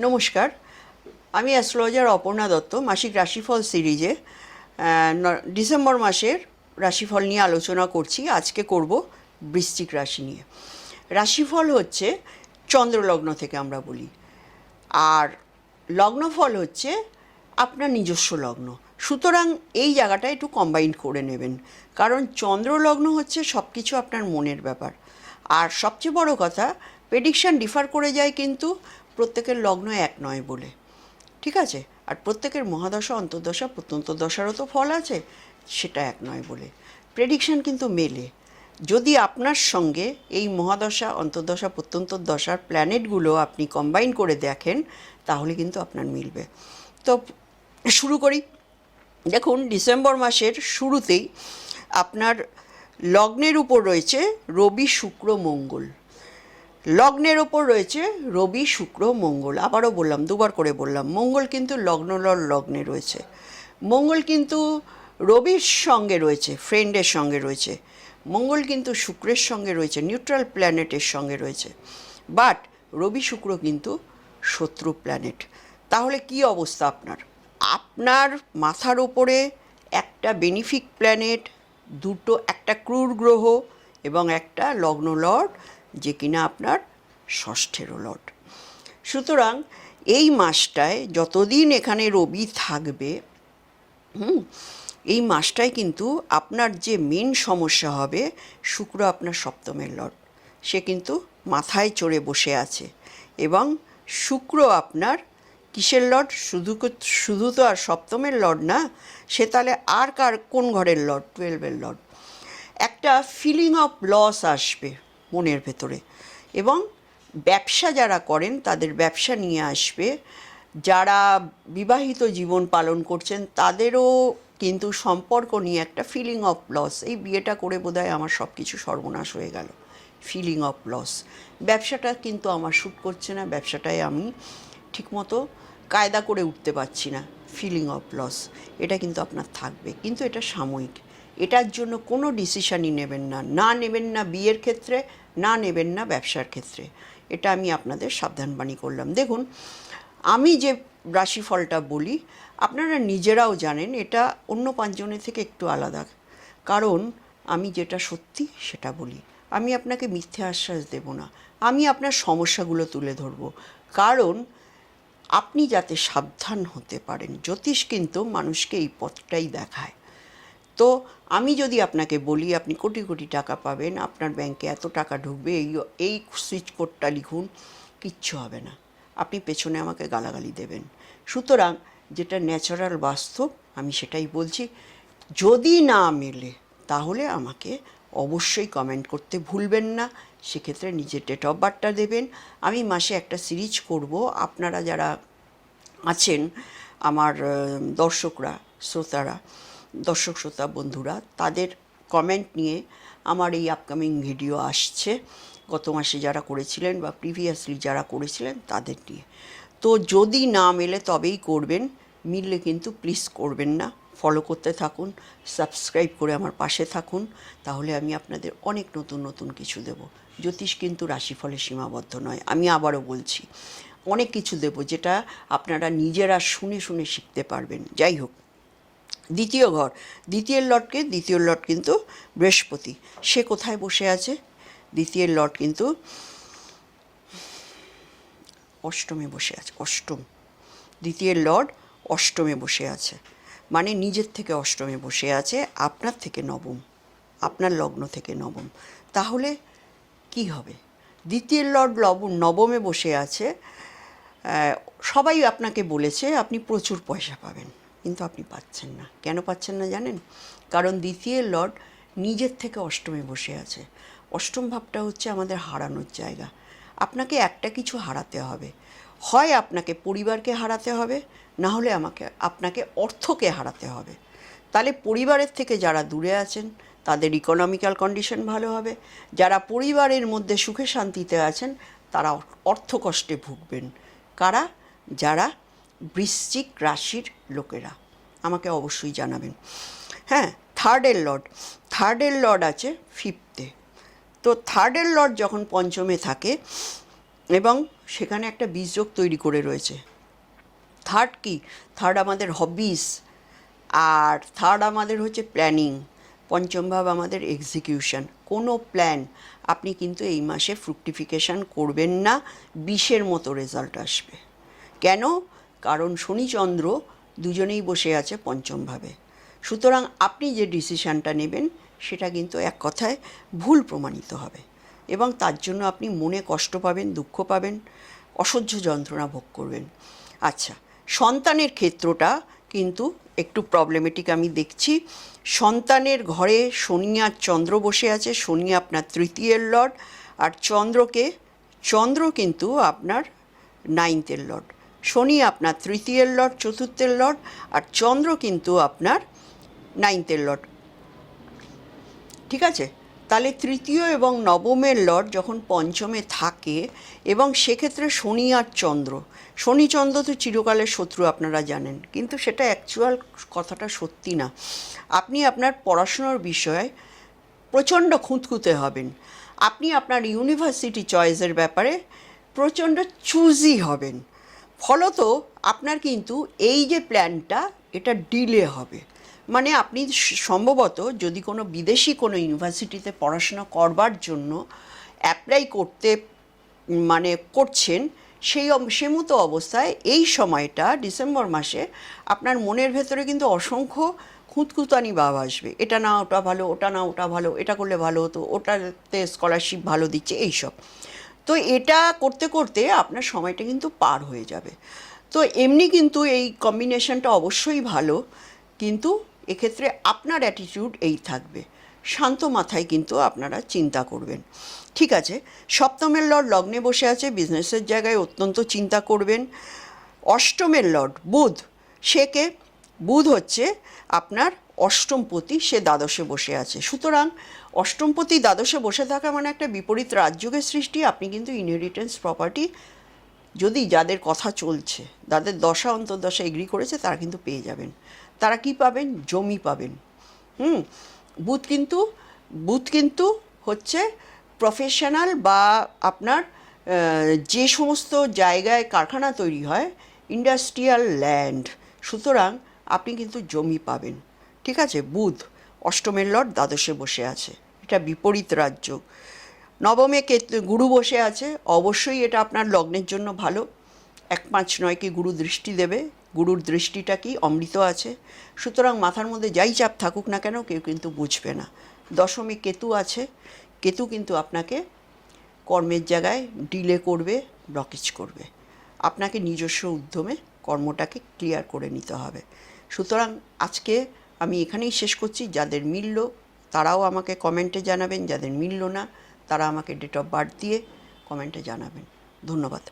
নমস্কার। আমি অ্যাস্ট্রোলজার অপর্ণা দত্ত, মাসিক রাশিফল সিরিজে। ডিসেম্বর মাসের রাশিফল নিয়ে আলোচনা করছি। আজকে করব বৃশ্চিক রাশি নিয়ে। রাশিফল হচ্ছে চন্দ্রলগ্ন থেকে আমরা বলি। আর লগ্নফল হচ্ছে আপনার নিজস্ব লগ্ন। সুতরাং এই জায়গাটা একটু কম্বাইন করে নেবেন। কারণ চন্দ্রলগ্ন হচ্ছে সব কিছু আপনার মনের ব্যাপার। আর সবচেয়ে বড় কথা প্রেডিকশান ডিফার করে যায় কিন্তু প্রত্যেকের লগ্ন এক নয় বলে। ঠিক আছে? আর প্রত্যেকের মহাদশা, অন্তর্দশা প্রত্যন্ত দশারও তো ফল আছে, সেটা এক নয় বলে। প্রেডিকশান কিন্তু মেলে। যদি আপনার সঙ্গে এই মহাদশা, অন্তর্দশা প্রত্যন্ত দশার প্ল্যানেটগুলো আপনি কম্বাইন করে দেখেন, তাহলে কিন্তু আপনার মিলবে। তো শুরু করি। দেখুন, ডিসেম্বর মাসের শুরুতেই আপনার লগ্নের উপর রয়েছে রবি, শুক্র, মঙ্গল। লগ্নের ওপর রয়েছে রবি, শুক্র, মঙ্গল। আবারও বললাম, দুবার করে বললাম, মঙ্গল কিন্তু লগ্নলর লগ্নে রয়েছে। মঙ্গল কিন্তু রবির সঙ্গে রয়েছে ফ্রেন্ডের সঙ্গে রয়েছে। মঙ্গল কিন্তু শুক্রের সঙ্গে রয়েছে নিউট্রাল প্ল্যানেটের সঙ্গে রয়েছে। বাট রবি, শুক্র কিন্তু শত্রু প্ল্যানেট তাহলে কি অবস্থা আপনার? আপনার মাথার ওপরে একটা বেনিফিক প্ল্যানেট দুটো, একটা ক্রূর গ্রহ এবং একটা লগ্ন লর্ড যে কিনা আপনার ষষ্ঠেরও লট। সুতরাং এই মাসটায় যতদিন এখানে রবি থাকবে, হুম, এই মাসটায় কিন্তু আপনার যে মেন সমস্যা হবে, শুক্র আপনার সপ্তমের লট। সে কিন্তু মাথায় চড়ে বসে আছে এবং শুক্র আপনার কিসের লট? শুধু শুধু তো আর সপ্তমের লট না, সে তাহলে আর কার কোন ঘরের লট? টুয়েলভের লট। একটা ফিলিং অফ লস আসবে। মনের ভেতরে। এবং ব্যবসা যারা করেন, তাদের ব্যবসা নিয়ে আসবে। যারা বিবাহিত জীবন পালন করছেন, তাদেরও কিন্তু সম্পর্ক নিয়ে একটা ফিলিং অফ লস এই বিয়েটা করে বোধহয় আমার সব কিছু সর্বনাশ হয়ে গেল। ফিলিং অফ লস ব্যবসাটা কিন্তু আমার শ্যুট করছে না ব্যবসাটায় আমি ঠিকমতো কায়দা করে উঠতে পারছি না। ফিলিং অফ লস এটা কিন্তু আপনার থাকবে। কিন্তু এটা সাময়িক। এটার জন্য কোনো ডিসিশানই নেবেন না। না নেবেন না বিয়ের ক্ষেত্রে না নেবেন না ব্যবসার ক্ষেত্রে। এটা আমি আপনাদের সাবধানবাণী করলাম। দেখুন, আমি যে রাশিফলটা বলি, আপনারা নিজেরাও জানেন, এটা অন্য পাঁচজনের থেকে একটু আলাদা। কারণ আমি যেটা সত্যি সেটা বলি। আমি আপনাকে মিথ্যে আশ্বাস দেব না। আমি আপনার সমস্যাগুলো তুলে ধরবো। কারণ আপনি যাতে সাবধান হতে পারেন, জ্যোতিষ কিন্তু মানুষকে এই পথটাই দেখায়। তো আমি যদি আপনাকে বলি, আপনি কোটি কোটি টাকা পাবেন, আপনার ব্যাংকে এত টাকা ঢুকবে, এই এই সুইচ কোডটা লিখুন, কিচ্ছু হবে না। আপনি পেছনে আমাকে গালাগালি দেবেন। সুতরাং যেটা ন্যাচারাল বাস্তব, আমি সেটাই বলছি। যদি না মেলে, তাহলে আমাকে অবশ্যই কমেন্ট করতে ভুলবেন না। সেক্ষেত্রে নিজের ডেট অফ বার্থটা দেবেন। আমি মাসে একটা সিরিজ করব। আপনারা যারা আছেন, আমার দর্শকরা, শ্রোতারা দর্শক, শ্রোতা, বন্ধুরা, তাদের কমেন্ট নিয়ে আমার এই আপকামিং ভিডিও আসছে। গত মাসে যারা করেছিলেন বা প্রিভিয়াসলি যারা করেছিলেন, তাদের নিয়ে। তো যদি না মেলে, তবেই করবেন। মিললে কিন্তু প্লিজ করবেন না। ফলো করতে থাকুন সাবস্ক্রাইব করে আমার পাশে থাকুন। তাহলে আমি আপনাদের অনেক নতুন নতুন কিছু দেব। জ্যোতিষ কিন্তু রাশিফলে সীমাবদ্ধ নয়। আমি আবারও বলছি, অনেক কিছু দেব যেটা আপনারা নিজেরা শুনে শুনে শিখতে পারবেন। যাই হোক দ্বিতীয় ঘর। দ্বিতীয় লটকে দ্বিতীয় লট কিন্তু বৃহস্পতি। সে কোথায় বসে আছে? দ্বিতীয় লট কিন্তু অষ্টমে বসে আছে, অষ্টম। দ্বিতীয় লর্ড অষ্টমে বসে আছে। মানে নিজের থেকে অষ্টমে বসে আছে, আপনার থেকে নবম। আপনার লগ্ন থেকে নবম। তাহলে কি হবে? দ্বিতীয় লর্ড লব- নবমে বসে আছে সবাই আপনাকে বলেছে, আপনি প্রচুর পয়সা পাবেন। কিন্তু আপনি পাচ্ছেন না। কেন পাচ্ছেন না জানেন? কারণ দ্বিতীয় লর্ড নিজের থেকে অষ্টমে বসে আছে। অষ্টম ভাবটা হচ্ছে আমাদের হারানোর জায়গা। আপনাকে একটা কিছু হারাতে হবে। হয় আপনাকে পরিবারকে হারাতে হবে, না হলে আমাকে, আপনাকে অর্থকে হারাতে হবে। তাহলে পরিবারের থেকে যারা দূরে আছেন, তাদের ইকোনমিক্যাল কন্ডিশন ভালো হবে। যারা পরিবারের মধ্যে সুখে শান্তিতে আছেন, তারা অর্থ কষ্টে ভুগবেন। কারা? যারা বৃশ্চিক রাশির লোকেরা, আমাকে অবশ্যই জানাবেন। হ্যাঁ থার্ডের লর্ড থার্ডের লর্ড আছে ফিফথে তো থার্ডের লর্ড যখন পঞ্চমে থাকে এবং সেখানে একটা বীজযোগ তৈরি করে রয়েছে থার্ড কি? থার্ড আমাদের হবিস আর থার্ড আমাদের হচ্ছে প্ল্যানিং পঞ্চম ভাব আমাদের এক্সিকিউশন কোনো প্ল্যান আপনি কিন্তু এই মাসে ফ্রুক্টিফিকেশান করবেন না বিষের মতো রেজাল্ট আসবে। কেন? কারণ শনিচন্দ্র দুজনেই বসে আছে পঞ্চম ভাবে সুতরাং আপনি যে ডিসিশানটা নেবেন, সেটা কিন্তু এক কথায় ভুল প্রমাণিত হবে এবং তার জন্য আপনি মনে কষ্ট পাবেন, দুঃখ পাবেন, অসহ্য যন্ত্রণা ভোগ করবেন। আচ্ছা সন্তানের ক্ষেত্রটা কিন্তু একটু প্রবলেমেটিক আমি দেখছি। সন্তানের ঘরে শনি আর চন্দ্র বসে আছে, শনি আপনার তৃতীয়ের লর্ড আর চন্দ্রকে, চন্দ্র কিন্তু আপনার নাইনথের লর্ড শনি আপনার তৃতীয়ের লট চতুর্থের লট আর চন্দ্র কিন্তু আপনার নাইনথের লট ঠিক আছে? তাহলে তৃতীয় এবং নবমের লট যখন পঞ্চমে থাকে, এবং সেক্ষেত্রে শনি আর চন্দ্র। শনি, চন্দ্র তো চিরকালের শত্রু আপনারা জানেন, কিন্তু সেটা অ্যাকচুয়াল কথাটা সত্যি না। আপনি আপনার পড়াশোনার বিষয়ে প্রচণ্ড খুঁতখুঁতে হবেন। আপনি আপনার ইউনিভার্সিটি চয়েসের ব্যাপারে প্রচণ্ড চুজি হবেন। ফলত আপনার কিন্তু এই যে প্ল্যানটা এটা ডিলে হবে। মানে আপনি সম্ভবত যদি কোনো বিদেশি কোনো ইউনিভার্সিটিতে পড়াশোনা করবার জন্য অ্যাপ্লাই করতে মানে করছেন, সেই সে মতো অবস্থায় এই সময়টা, ডিসেম্বর মাসে আপনার মনের ভেতরে কিন্তু অসংখ্য খুঁতখুতানি ভাব আসবে। এটা না, ওটা ভালো, ওটা না, ওটা ভালো, এটা করলে ভালো হতো, ওটাতে স্কলারশিপ ভালো দিচ্ছে, এইসব। তো এটা করতে করতে আপনার সময়টা কিন্তু পার হয়ে যাবে। তো এমনি কিন্তু এই কম্বিনেশনটা অবশ্যই ভালো, কিন্তু এক্ষেত্রে আপনার অ্যাটিটিউড এই থাকবে। শান্ত মাথায় কিন্তু আপনারা চিন্তা করবেন। ঠিক আছে, সপ্তমের লর্ড লগ্নে বসে আছে বিজনেসের জায়গায় অত্যন্ত চিন্তা করবেন। অষ্টমের লর্ড বুধ সে কে বুধ হচ্ছে আপনার অষ্টমপতি সে দ্বাদশে বসে আছে। সুতরাং অষ্টমপতি দ্বাদশে বসে থাকা মানে একটা বিপরীত রাজযোগের সৃষ্টি। আপনি কিন্তু ইনহেরিটেন্স প্রপার্টি যদি যাদের কথা চলছে, যাদের দশা অন্তর্দশা এগ্রি করেছে, তারা কিন্তু পেয়ে যাবেন। তারা কি পাবেন? জমি পাবেন। হুম? বুথ কিন্তু বুথ কিন্তু হচ্ছে প্রফেশনাল বা আপনার যে সমস্ত জায়গায় কারখানা তৈরি হয় ইন্ডাস্ট্রিয়াল ল্যান্ড সুতরাং আপনি কিন্তু জমি পাবেন। ঠিক আছে? বুধ, অষ্টমের লর্ড দ্বাদশে বসে আছে। এটা বিপরীত রাজ্য। নবমে কেতু, গুরু বসে আছে। অবশ্যই এটা আপনার লগ্নের জন্য ভালো। এক পাঁচ নয়কে গুরু দৃষ্টি দেবে। গুরুর দৃষ্টিটা কি অমৃত আছে। সুতরাং মাথার মধ্যে যাই চাপ থাকুক না কেন, কেউ কিন্তু বুঝবে না। দশমে কেতু আছে। কেতু কিন্তু আপনাকে কর্মের জায়গায় ডিলে করবে ব্লকেজ করবে। আপনাকে নিজস্ব উদ্যমে কর্মটাকে ক্লিয়ার করে নিতে হবে। সুতরাং আজকে আমি এখানেই শেষ করছি। যাদের মিলল, তারাও আমাকে কমেন্টে জানাবেন। যাদের মিলল না, তারা আমাকে ডেট অফ বার্থ দিয়ে কমেন্টে জানাবেন। ধন্যবাদ।